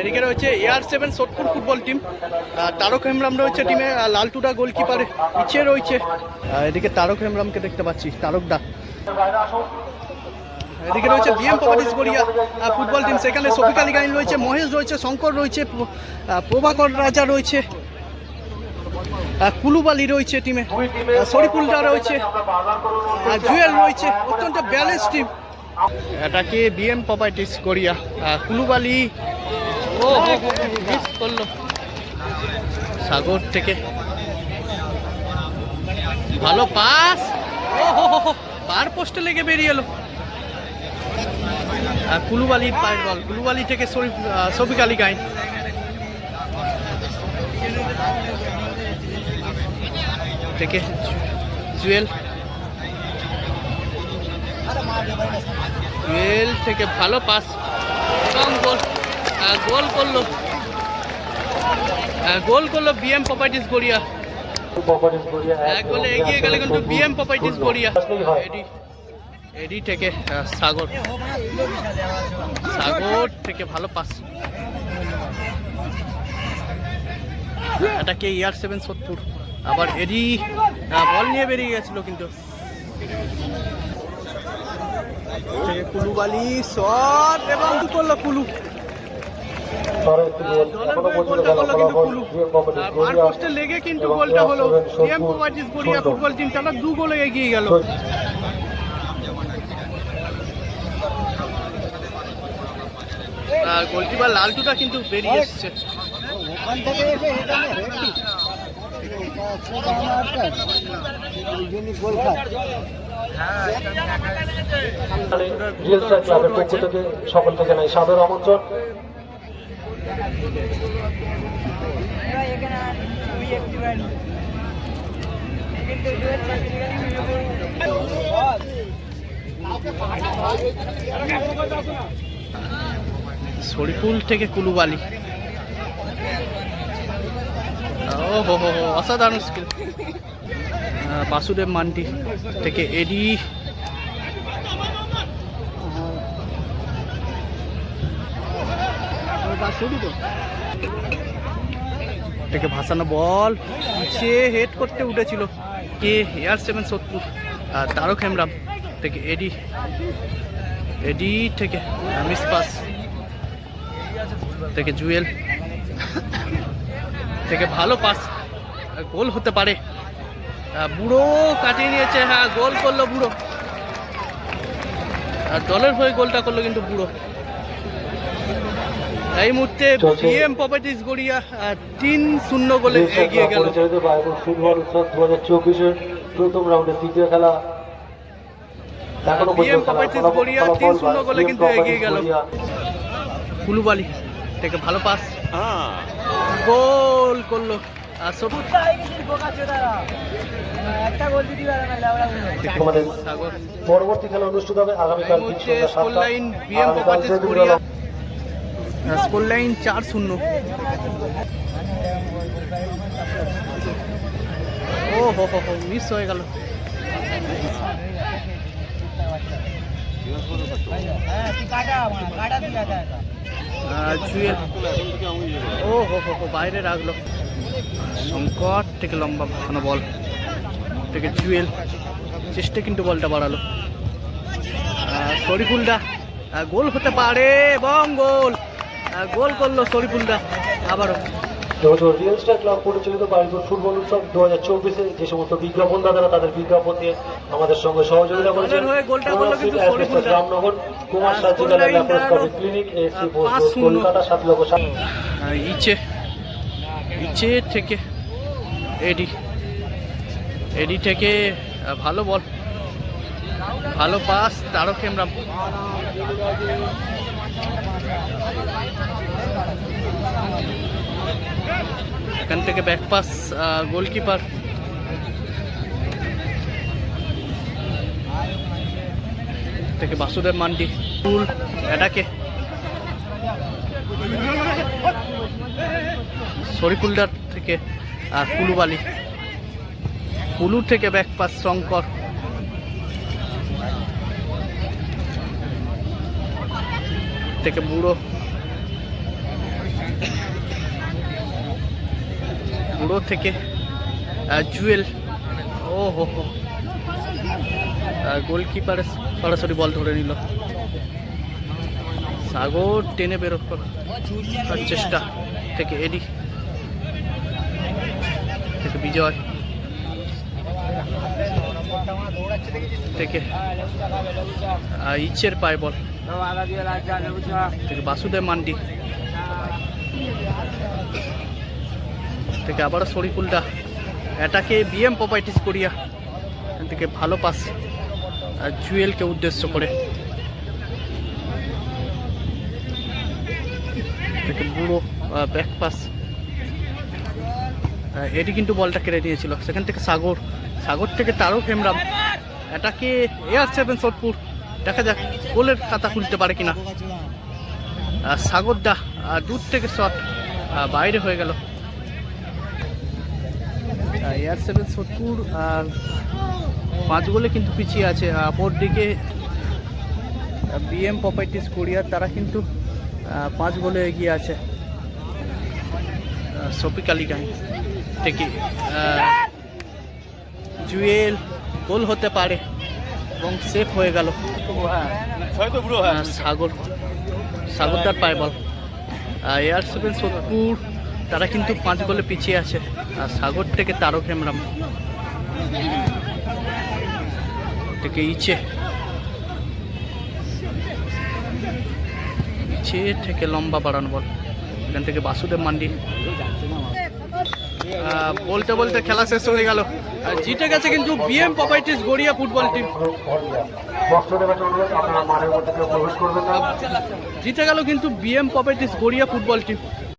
এদিকে রয়েছে air seven Sodepur football team Tarak Hembram রয়েছে টিমে লালটুডা গোলকিপার পিছিয়ে রয়েছে। এদিকে তারক হেমরামকে দেখতে পাচ্ছি তারকদা। এদিকে রয়েছে BM properties Gariya football team সেখানে আলী গাইন রয়েছে মহেশ রয়েছে শঙ্কর রয়েছে প্রভাকর রাজা রয়েছে কুলুবালি রয়েছে টিমে আহ, শরীফুলদা রয়েছে জুয়েল রয়েছে অত্যন্ত ব্যালেন্স টিম এটাকে বিএম প্রপার্টিস আহ, কুলুবালি। ও মিস করল। সাগর থেকে। ভালো পাস। ও হো, পোস্টে লেগে বেরিয়ে এলো। আর কুলুবালির বল। কুলুবালি থেকে শফিক আলী গাইন। থেকে জুয়েল। জুয়েল থেকে ভালো পাস। এবং গোল গোল করল। গোল করল বিএম প্রপার্টিস গড়িয়া। এক গোলে এগিয়ে গেলে কিন্তু বিএম প্রপার্টিস গড়িয়া। এডি এডি থেকে সাগর। সাগর থেকে ভালো পাস। এটাকে ইয়ার সেভেন সত্তর। আবার এডি বল নিয়ে বেরিয়ে গেছিল কিন্তু। কুলুবালি শট এবং কি করল কুলু লেগে কিন্তু গোলটা হলো গড়িয়া ফুটবল টিম তারা দু গোলে এগিয়ে গেল। আর গোলকিপার লালটুটা কিন্তু বেরিয়ে এসছে। গোল ক্লাবের পক্ষ থেকে সকলকে জানাই সাদর আমন্ত্রণ। শরীফুল থেকে কুলুবালি। ও হো হো হো, অসাধারণ স্কিল বাসুদেব মান্ডি থেকে এডি। থেকে ভাসানো বল। নিচে হেড করতে উঠেছিল, কে? এয়ার সেভেন সত্তর তারক হেমরাম থেকে এডি। এডি থেকে মিস পাস থেকে জুয়েল। থেকে ভালো পাস গোল হতে পারে। বুড়ো কাটিয়ে নিয়েছে হ্যাঁ গোল করল বুড়ো। আর দলের হয়ে গোলটা করল কিন্তু বুড়ো। এই মুহূর্তে বিএম প্রপার্টিস গড়িয়া তিন শূন্য গোলে এগিয়ে গেল। ফুটবল উৎসব দু হাজার চব্বিশের প্রথম রাউন্ডের তৃতীয় খেলা। বিএম প্রপার্টিস গড়িয়া তিন শূন্য গোলে কিন্তু এগিয়ে গেল। কুলুবালি থেকে ভালো পাস গোল করল। আর সব একটা গোল দিতে পারে না লেবড়া তোমাদের সাগর পরবর্তী খেলা অনুষ্ঠিত হবে আগামীকাল হচ্ছে সন্ধ্যা school line BM school line চার শূন্য। ও হো হো হো মিস হয়ে গেল। হ্যাঁ কাটা কাটা আর জুয়েল ও, হো হো হো, বাইরে রাখল। শঙ্কর থেকে লম্বা ভাসানো বল। থেকে জুয়েল চেষ্টা কিন্তু বলটা বাড়ালো। শরীফুলদা গোল হতে পারে এবং গোল। গোল করল শরীফুলদা। আবারও। এবছর রিয়েল স্টার ক্লাব পরিচালিত বাড়িপুর ফুটবল উৎসব দু হাজার চব্বিশে যে সমস্ত বিজ্ঞাপন দাদারা তাদের বিজ্ঞাপন দিয়ে আমাদের সঙ্গে সহযোগিতা করেছেন। হয়ে অ্যাসিস্ট্যান্ট দা। রামনগর কুমার সার্জিক্যাল দাঁড়াল ক্লিনিক পাঁচ কলকাতা সাত লক্ষ সাত। আর ইচে ইচে থেকে এডি এডি থেকে ভালো বল ভালো পাস তারক হেমরাম এখান থেকে ব্যাক পাস গোলকিপার থেকে বাসুদেব মান্ডি। ফুল এটাকে। শরীফুলদার থেকে আর কুলুবালি। কুলু থেকে ব্যাক পাস শঙ্কর। থেকে বুড়ো। বুড়ো থেকে জুয়েল। ও হো হো। গোলকিপার সরাসরি বল ধরে নিল। সাগর টেনে বেরোত করার চেষ্টা থেকে এডি থেকে বিজয় থেকে ইচ্ছের পায় বল থেকে বাসুদেব মান্ডি। থেকে আবারও শরীফুলটা এটাকে বিএম প্রপার্টিস করিয়া এখান থেকে ভালো পাস, আর জুয়েলকে উদ্দেশ্য করে। বুড়ো ব্যাক পাস এটি কিন্তু বলটা কেড়ে নিয়েছিল। সেখান থেকে সাগর। সাগর থেকে তারক হেমরাম। এটাকে এয়ার সেভেন সোদপুর। দেখা যাক গোলের খাতা খুলতে পারে কিনা। আর সাগরদা দূর থেকে শট বাইরে হয়ে গেল। এয়ার সেভেন সোদপুর আর পাঁচ গোলে কিন্তু পিছিয়ে আছে। অপর দিকে বিএম প্রপার্টিস কোরিয়ার তারা কিন্তু পাঁচ গোলে এগিয়ে আছে। শফিক আলী গাই থেকে জুয়েল গোল হতে পারে এবং সেফ হয়ে গেল। আহ, সাগর সাগরদার পায় বল। এয়ার সেভেন সোদপুর তারা কিন্তু পাঁচ গোলে পিছিয়ে আছে। আর সাগর থেকে তারক হেমরাম। থেকে ইচ্ছে ইচ্ছে থেকে লম্বা বাড়ানো বল। এখান থেকে বাসুদেব মান্ডি। বলতে বলতে খেলা শেষ হয়ে গেল। জিতে গেছে কিন্তু BM properties Gariya football team. জিতে গেল কিন্তু BM properties Gariya football team.